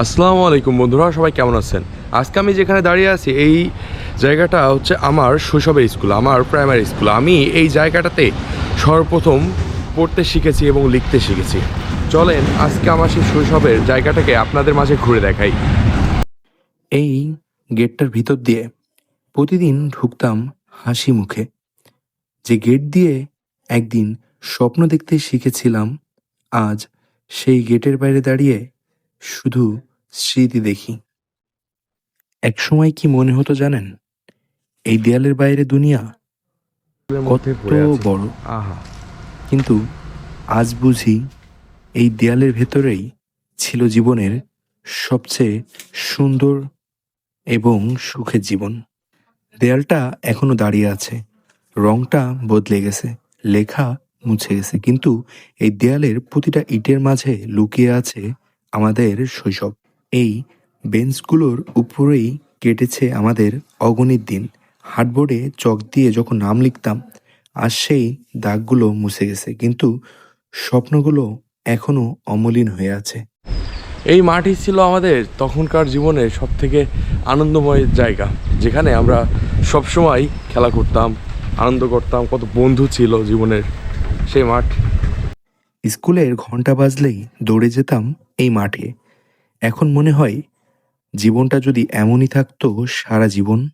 আসসালামু আলাইকুম বন্ধুরা, সবাই কেমন আছেন? আজকে আমি যেখানে দাঁড়িয়ে আছি, এই জায়গাটা হচ্ছে আমার শৈশবের স্কুল, আমার প্রাইমারি স্কুল। আমি এই জায়গাটাতে সর্বপ্রথম পড়তে শিখেছি এবং লিখতে শিখেছি। চলেন আজকে আমার সেই শৈশবের জায়গাটাকে আপনাদের মাঝে ঘুরে দেখাই। এই গেটটার ভিতর দিয়ে প্রতিদিন ঢুকতাম হাসি মুখে। যে গেট দিয়ে একদিন স্বপ্ন দেখতে শিখেছিলাম, আজ সেই গেটের বাইরে দাঁড়িয়ে শুধু স্মৃতি দেখি। এক সময় কি মনে হতো জানেন? এই দেয়ালের বাইরে দুনিয়া কত বড়। আহা। কিন্তু আজ বুঝি এই দেয়ালের ভেতরেই ছিল জীবনের সবচেয়ে সুন্দর এবং সুখের জীবন। দেয়ালটা এখনও দাঁড়িয়ে আছে। রংটা বদলে গেছে লেখা মুছে গেছে। কিন্তু এই দেয়ালের প্রতিটা ইটের মাঝে লুকিয়ে আছে আমাদের শৈশব। এই বেঞ্চগুলোর উপরেই কেটেছে আমাদের অগণিত দিন। হার্ডবোর্ডে চক দিয়ে যখন নাম লিখতাম আর সেই দাগগুলো মুছে গেছে, কিন্তু স্বপ্নগুলো এখনও অমলিন হয়ে আছে। এই মাঠই ছিল আমাদের তখনকার জীবনের সব থেকে আনন্দময় জায়গা, যেখানে আমরা সবসময় খেলা করতাম, আনন্দ করতাম, কত বন্ধু ছিল জীবনের সেই মাঠ। স্কুলের ঘণ্টা বাজলেই দৌড়ে যেতাম এই মাঠে। এখন মনে হয়, জীবনটা যদি এমনই থাকতো সারা জীবন।